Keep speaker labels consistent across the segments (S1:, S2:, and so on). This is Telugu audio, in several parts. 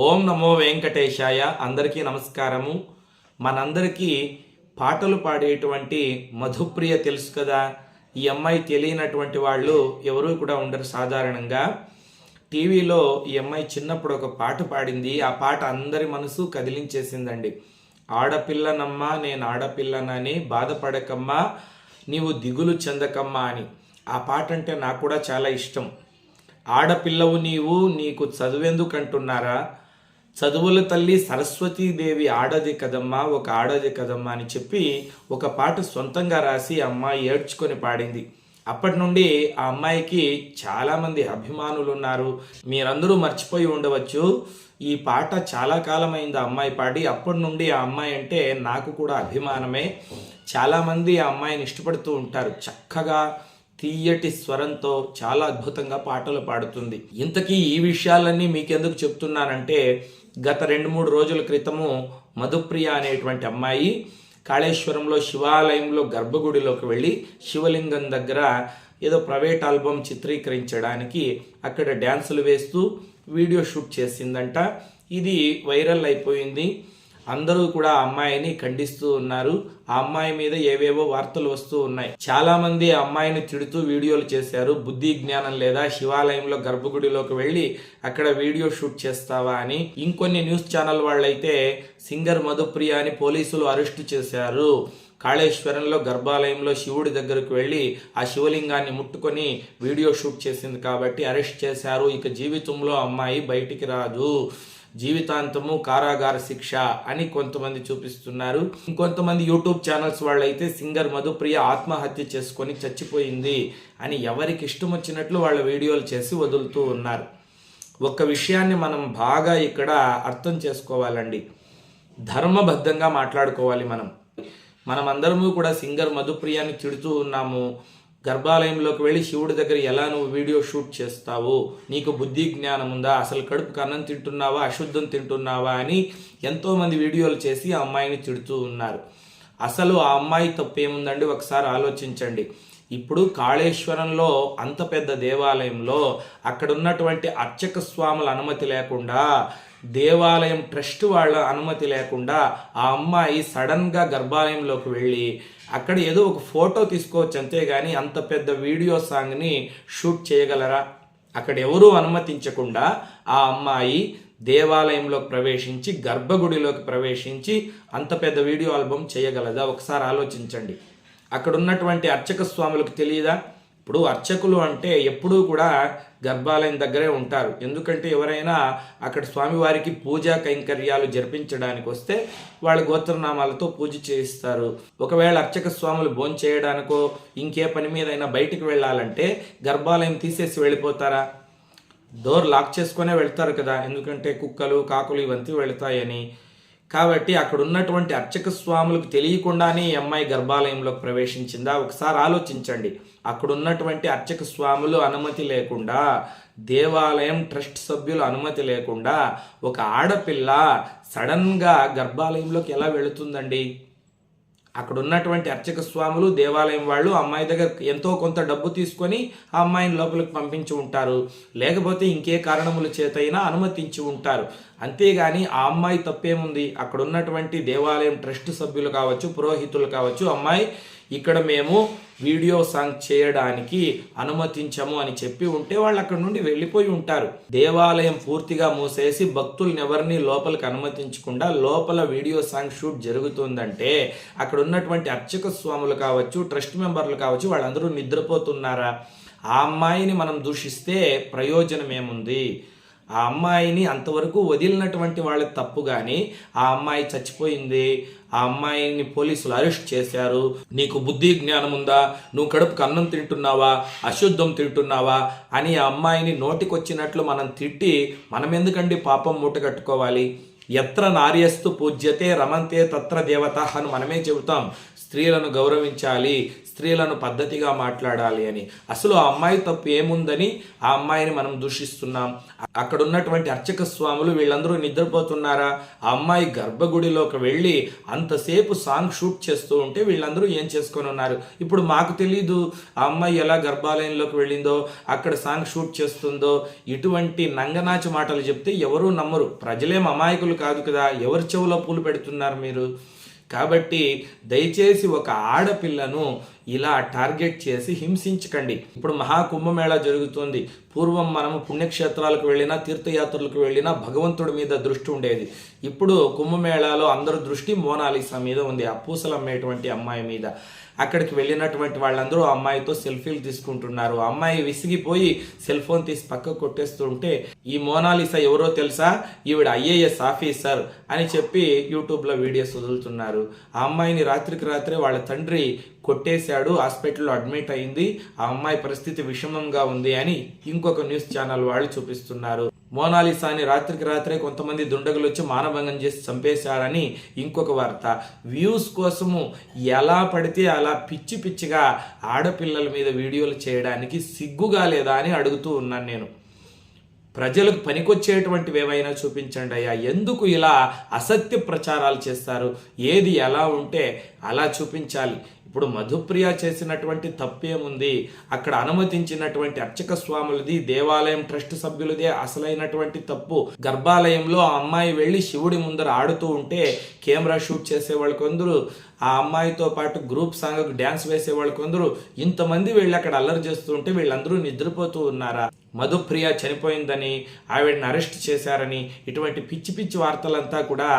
S1: ఓం నమో వెంకటేశాయ. అందరికీ నమస్కారము. మనందరికీ పాటలు పాడేటువంటి మధుప్రియ తెలుసు కదా. ఈ అమ్మాయి తెలియనటువంటి వాళ్ళు ఎవరూ కూడా ఉండరు సాధారణంగా. టీవీలో ఈ అమ్మాయి చిన్నప్పుడు ఒక పాట పాడింది. ఆ పాట అందరి మనసు కదిలించేసిందండి. ఆడపిల్లనమ్మా నేను ఆడపిల్లనని బాధపడకమ్మా నీవు దిగులు చెందకమ్మా అని. ఆ పాట అంటే నాకు కూడా చాలా ఇష్టం. ఆడపిల్లవు నీవు నీకు చదువెందుకు అంటున్నారా? చదువుల తల్లి సరస్వతీదేవి ఆడది కదమ్మా ఒక ఆడది కదమ్మా అని చెప్పి ఒక పాట సొంతంగా రాసి అమ్మాయి ఏడ్చుకొని పాడింది. అప్పటి నుండి ఆ అమ్మాయికి చాలామంది అభిమానులు ఉన్నారు. మీరందరూ మర్చిపోయి ఉండవచ్చు. ఈ పాట చాలా కాలమైంది ఆ అమ్మాయి పాడి. అప్పటి నుండి ఆ అమ్మాయి అంటే నాకు కూడా అభిమానమే. చాలామంది ఆ అమ్మాయిని ఇష్టపడుతూ ఉంటారు. చక్కగా తీయటి స్వరంతో చాలా అద్భుతంగా పాటలు పాడుతుంది. ఇంతకీ ఈ విషయాలన్నీ మీకెందుకు చెప్తున్నానంటే గత రెండు మూడు రోజుల క్రితము మధుప్రియ అనేటువంటి అమ్మాయి కాళేశ్వరంలో శివాలయంలో గర్భగుడిలోకి వెళ్ళి శివలింగం దగ్గర ఏదో ప్రైవేట్ ఆల్బమ్ చిత్రీకరించడానికి అక్కడ డ్యాన్సులు వేస్తూ వీడియో షూట్ చేసిందంట. ఇది వైరల్ అయిపోయింది. అందరూ కూడా ఆ అమ్మాయిని ఖండిస్తూ ఉన్నారు. ఆ అమ్మాయి మీద ఏవేవో వార్తలు వస్తూ ఉన్నాయి. చాలా మంది ఆ అమ్మాయిని తిడుతూ వీడియోలు చేశారు. బుద్ధి జ్ఞానం లేదా శివాలయంలో గర్భగుడిలోకి వెళ్ళి అక్కడ వీడియో షూట్ చేస్తావా అని ఇంకొన్ని న్యూస్ ఛానల్ వాళ్ళైతే సింగర్ మధుప్రియ అని పోలీసులు అరెస్టు చేశారు. కాళేశ్వరంలో గర్భాలయంలో శివుడి దగ్గరకు వెళ్ళి ఆ శివలింగాన్ని ముట్టుకొని వీడియో షూట్ చేసింది కాబట్టి అరెస్ట్ చేశారు. ఇక జీవితంలో అమ్మాయి బయటికి రాదు. జీవితాంతము కారాగార శిక్ష అని కొంతమంది చూపిస్తున్నారు. ఇంకొంతమంది యూట్యూబ్ ఛానల్స్ వాళ్ళైతే సింగర్ మధుప్రియ ఆత్మహత్య చేసుకొని చచ్చిపోయింది అని ఎవరికి ఇష్టం వచ్చినట్లు వాళ్ళ వీడియోలు చేసి వదులుతూ ఉన్నారు. ఒక విషయాన్ని మనం బాగా ఇక్కడ అర్థం చేసుకోవాలండి. ధర్మబద్ధంగా మాట్లాడుకోవాలి మనం. మనమందరము కూడా సింగర్ మధుప్రియాన్ని తిడుతూ ఉన్నాము. గర్భాలయంలోకి వెళ్ళి శివుడి దగ్గర ఎలా నువ్వు వీడియో షూట్ చేస్తావు నీకు బుద్ధి జ్ఞానం ఉందా అసలు కడుపుకు అన్నం తింటున్నావా అశుద్ధం తింటున్నావా అని ఎంతోమంది వీడియోలు చేసి ఆ అమ్మాయిని తిడుతూ ఉన్నారు. అసలు ఆ అమ్మాయి తప్పేముందండి? ఒకసారి ఆలోచించండి. ఇప్పుడు కాళేశ్వరంలో అంత పెద్ద దేవాలయంలో అక్కడ ఉన్నటువంటి అర్చక స్వాముల అనుమతి లేకుండా దేవాలయం ట్రస్ట్ వాళ్ళ అనుమతి లేకుండా ఆ అమ్మాయి సడన్గా గర్భాలయంలోకి వెళ్ళి అక్కడ ఏదో ఒక ఫోటో తీసుకోవచ్చు అంతేగాని అంత పెద్ద వీడియో సాంగ్ని షూట్ చేయగలరా? అక్కడ ఎవరూ అనుమతించకుండా ఆ అమ్మాయి దేవాలయంలోకి ప్రవేశించి గర్భగుడిలోకి ప్రవేశించి అంత పెద్ద వీడియో ఆల్బమ్ చేయగలదా? ఒకసారి ఆలోచించండి. అక్కడ ఉన్నటువంటి అర్చక స్వాములకు తెలియదా? ఇప్పుడు అర్చకులు అంటే ఎప్పుడూ కూడా గర్భాలయం దగ్గరే ఉంటారు. ఎందుకంటే ఎవరైనా అక్కడ స్వామివారికి పూజా కైంకర్యాలు జరిపించడానికి వస్తే వాళ్ళ గోత్రనామాలతో పూజ చేయిస్తారు. ఒకవేళ అర్చక స్వాములు భోజనం చేయడానికో ఇంకే పని మీదైనా బయటికి వెళ్ళాలంటే గర్భాలయం తీసేసి వెళ్ళిపోతారా? డోర్ లాక్ చేసుకునే వెళ్తారు కదా. ఎందుకంటే కుక్కలు కాకులు ఇవంతా వెళ్తాయని. కాబట్టి అక్కడ ఉన్నటువంటి అర్చక స్వాములకు తెలియకుండానే ఈ అమ్మాయి గర్భాలయంలోకి ప్రవేశించిందా? ఒకసారి ఆలోచించండి. అక్కడ ఉన్నటువంటి అర్చక స్వాములు అనుమతి లేకుండా దేవాలయం ట్రస్ట్ సభ్యులు అనుమతి లేకుండా ఒక ఆడపిల్ల సడన్గా గర్భాలయంలోకి ఎలా వెళుతుందండి? అక్కడ ఉన్నటువంటి అర్చక స్వాములు దేవాలయం వాళ్ళు అమ్మాయి దగ్గర ఎంతో కొంత డబ్బు తీసుకొని ఆ అమ్మాయిని లోపలికి పంపించి ఉంటారు. లేకపోతే ఇంకే కారణముల చేతైనా అనుమతించి ఉంటారు. అంతేగాని ఆ అమ్మాయి తప్పేముంది? అక్కడ ఉన్నటువంటి దేవాలయం ట్రస్ట్ సభ్యులు కావచ్చు పురోహితులు కావచ్చు అమ్మాయి ఇక్కడ మేము వీడియో సాంగ్ చేయడానికి అనుమతించము అని చెప్పి ఉంటే వాళ్ళు అక్కడ నుండి వెళ్ళిపోయి ఉంటారు. దేవాలయం పూర్తిగా మూసేసి భక్తుల్ని ఎవరిని లోపలికి అనుమతించకుండా లోపల వీడియో సాంగ్ షూట్ జరుగుతుందంటే అక్కడ ఉన్నటువంటి అర్చక స్వాములు కావచ్చు ట్రస్ట్ మెంబర్లు కావచ్చు వాళ్ళందరూ నిద్రపోతున్నారా? ఆ అమ్మాయిని మనం దూషిస్తే ప్రయోజనం ఏముంది? ఆ అమ్మాయిని అంతవరకు వదిలినటువంటి వాళ్ళ తప్పు కానీ ఆ అమ్మాయి చచ్చిపోయింది ఆ అమ్మాయిని పోలీసులు అరెస్ట్ చేశారు. నీకు బుద్ధి జ్ఞానం ఉందా? నువ్వు కడుపుకు అన్నం తింటున్నావా? అశుద్ధం తింటున్నావా? అని ఆ అమ్మాయిని నోటికొచ్చినట్లు మనం తిట్టి మనం ఎందుకండి పాపం మూట కట్టుకోవాలి? ఎత్ర నార్యస్తు పూజ్యతే రమంతే తత్ర దేవత అని మనమే చెబుతాం. స్త్రీలను గౌరవించాలి. స్త్రీలను పద్ధతిగా మాట్లాడాలి అని. అసలు ఆ అమ్మాయి తప్పు ఏముందని ఆ అమ్మాయిని మనం దూషిస్తున్నాం. అక్కడ ఉన్నటువంటి అర్చక స్వాములు వీళ్ళందరూ నిద్రపోతున్నారా? ఆ అమ్మాయి గర్భగుడిలోకి వెళ్ళి అంతసేపు సాంగ్ షూట్ చేస్తూ ఉంటే వీళ్ళందరూ ఏం చేసుకొని ఉన్నారు? ఇప్పుడు మాకు తెలీదు ఆ అమ్మాయి ఎలా గర్భాలయంలోకి వెళ్ళిందో అక్కడ సాంగ్ షూట్ చేస్తుందో ఇటువంటి నంగనాచి మాటలు చెప్తే ఎవరూ నమ్మరు. ప్రజలేం అమాయకులు కాదు కదా. ఎవరి చెవులో పూలు పెడుతున్నారు మీరు? కాబట్టి దయచేసి ఒక ఆడపిల్లను ఇలా టార్గెట్ చేసి హింసించకండి. ఇప్పుడు మహాకుంభమేళా జరుగుతుంది. పూర్వం మనము పుణ్యక్షేత్రాలకు వెళ్ళినా తీర్థయాత్రలకు వెళ్ళినా భగవంతుడి మీద దృష్టి ఉండేది. ఇప్పుడు కుంభమేళాలో అందరి దృష్టి మోనాలిసా మీద ఉంది. ఆ పూసలు అమ్మేటువంటి అమ్మాయి మీద. అక్కడికి వెళ్ళినటువంటి వాళ్ళందరూ అమ్మాయితో సెల్ఫీలు తీసుకుంటున్నారు. ఆ అమ్మాయి విసిగిపోయి సెల్ ఫోన్ తీసి పక్కకు కొట్టేస్తుంటే ఈ మోనాలిసా ఎవరో తెలుసా? ఈవిడ ఐఏఎస్ ఆఫీసర్ అని చెప్పి యూట్యూబ్లో వీడియోస్ వదులుతున్నారు. ఆ అమ్మాయిని రాత్రికి రాత్రే వాళ్ళ తండ్రి కొట్టేశాడు హాస్పిటల్లో అడ్మిట్ అయింది ఆ అమ్మాయి పరిస్థితి విషమంగా ఉంది అని ఇంకొక న్యూస్ ఛానల్ వాళ్ళు చూపిస్తున్నారు. మోనాలిసాని రాత్రికి రాత్రే కొంతమంది దుండగులు వచ్చి మానభంగం చేసి చంపేశారని ఇంకొక వార్త. వ్యూస్ కోసము ఎలా పడితే అలా పిచ్చి పిచ్చిగా ఆడపిల్లల మీద వీడియోలు చేయడానికి సిగ్గుగా లేదా అని అడుగుతూ ఉన్నాను నేను. ప్రజలకు పనికొచ్చేటువంటివి ఏవైనా చూపించండి అయ్యా. ఎందుకు ఇలా అసత్య ప్రచారాలు చేస్తారు? ఏది ఎలా ఉంటే అలా చూపించాలి. ఇప్పుడు మధుప్రియ చేసినటువంటి తప్పేముంది? అక్కడ అనుమతించినటువంటి అర్చక స్వాములది దేవాలయం ట్రస్ట్ సభ్యులదే అసలైనటువంటి తప్పు. గర్భాలయంలో ఆ అమ్మాయి వెళ్ళి శివుడి ముందర ఆడుతూ ఉంటే కెమెరా షూట్ చేసేవాళ్ళు కొందరు ఆ అమ్మాయితో పాటు గ్రూప్ సాంగ్ డ్యాన్స్ వేసేవాళ్ళు కొందరు ఇంతమంది వీళ్ళు అక్కడ అల్లరి చేస్తూ ఉంటే వీళ్ళందరూ నిద్రపోతూ ఉన్నారా? మధుప్రియ చనిపోయిందని ఆవిడని అరెస్ట్ చేశారని ఇటువంటి పిచ్చి పిచ్చి వార్తలంతా కూడా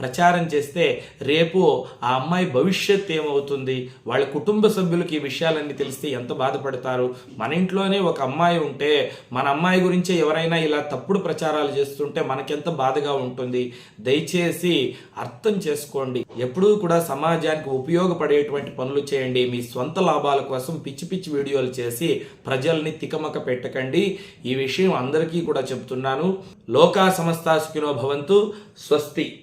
S1: ప్రచారం చేస్తే రేపు ఆ అమ్మాయి భవిష్యత్ ఏమవుతుంది? వాళ్ళ కుటుంబ సభ్యులకి ఈ విషయాలన్నీ తెలిస్తే ఎంత బాధపడతారు? మన ఇంట్లోనే ఒక అమ్మాయి ఉంటే మన అమ్మాయి గురించి ఎవరైనా ఇలా తప్పుడు ప్రచారాలు చేస్తుంటే మనకెంత బాధగా ఉంటుంది? దయచేసి అర్థం చేసుకోండి. ఎప్పుడూ కూడా సమాజానికి ఉపయోగపడేటువంటి పనులు చేయండి. మీ సొంత లాభాల కోసం పిచ్చి పిచ్చి వీడియోలు చేసి ప్రజల్ని తికమక పెట్టకండి. ఈ విషయం అందరికీ కూడా చెప్తున్నాను. లోకా సమస్త సుఖినో భవంతు. స్వస్తి.